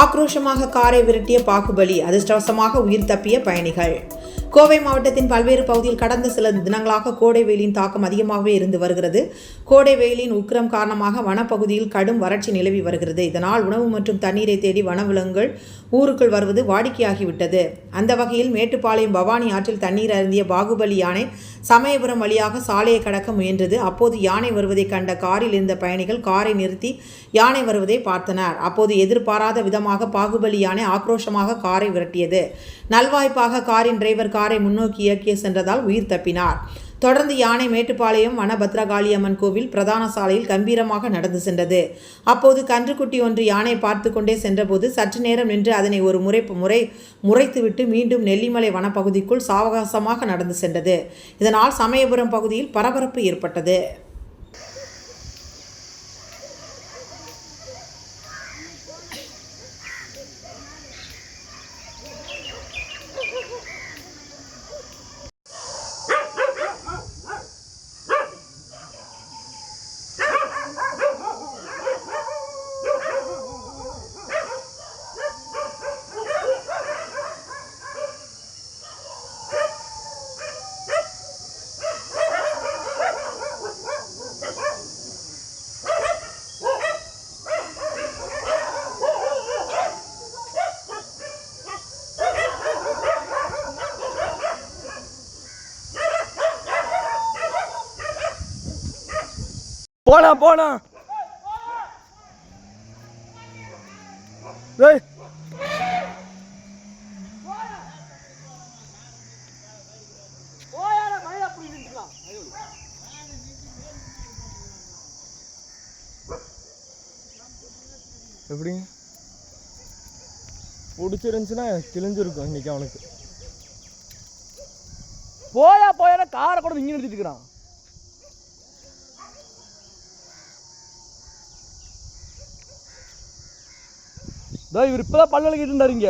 ஆக்ரோஷமாக காரை விரட்டிய பாகுபலி அதிர்ஷ்டவசமாக உயிர் தப்பிய பயணிகள். கோவை மாவட்டத்தின் பல்வேறு பகுதியில் கடந்த சில தினங்களாக கோடை வெயிலின் தாக்கம் அதிகமாகவே இருந்து வருகிறது. கோடை வெயிலின் உக்கிரம் காரணமாக வனப்பகுதியில் கடும் வறட்சி நிலவி வருகிறது. இதனால் உணவு மற்றும் தண்ணீரை தேடி வனவிலங்குகள் ஊருக்குள் வருவது வாடிக்கையாகிவிட்டது. அந்த வகையில் மேட்டுப்பாளையம் பவானி ஆற்றில் தண்ணீர் அருந்திய பாகுபலி யானை சமயபுரம் வழியாக சாலையை கடக்க முயன்றது. அப்போது யானை வருவதை கண்ட காரில் இருந்த பயணிகள் காரை நிறுத்தி யானை வருவதை பார்த்தனர். அப்போது எதிர்பாராத விதமாக பாகுபலி யானை ஆக்ரோஷமாக காரை விரட்டியது. நல்வாய்ப்பாக காரின் டிரைவர் காரை முன்னோக்கி இயக்கிய சென்றதால் உயிர் தப்பினார். தொடர்ந்து யானை மேட்டுப்பாளையம் வனபத்ரகாளியம்மன் கோவில் பிரதான சாலையில் கம்பீரமாக நடந்து சென்றது. அப்போது கன்றுக்குட்டி ஒன்று யானை பார்த்து கொண்டே சென்றபோது சற்று நேரம் நின்று அதனை ஒரு முறை முறை முறைத்துவிட்டு மீண்டும் நெல்லிமலை வனப்பகுதிக்குள் சாவகாசமாக நடந்து சென்றது. இதனால் சமயபுரம் பகுதியில் பரபரப்பு ஏற்பட்டது. போனா போனா எப்படி? பிடிச்சிருந்துச்சுன்னா கிழிஞ்சிருக்கும் இன்னைக்கு அவனுக்கு. போயா போயா காரை கூட இங்கே நிறுத்திட்டு இருக்கிறான். இதோ இவர் இப்பதான் பல் விளக்கிட்டு இருந்தாருங்க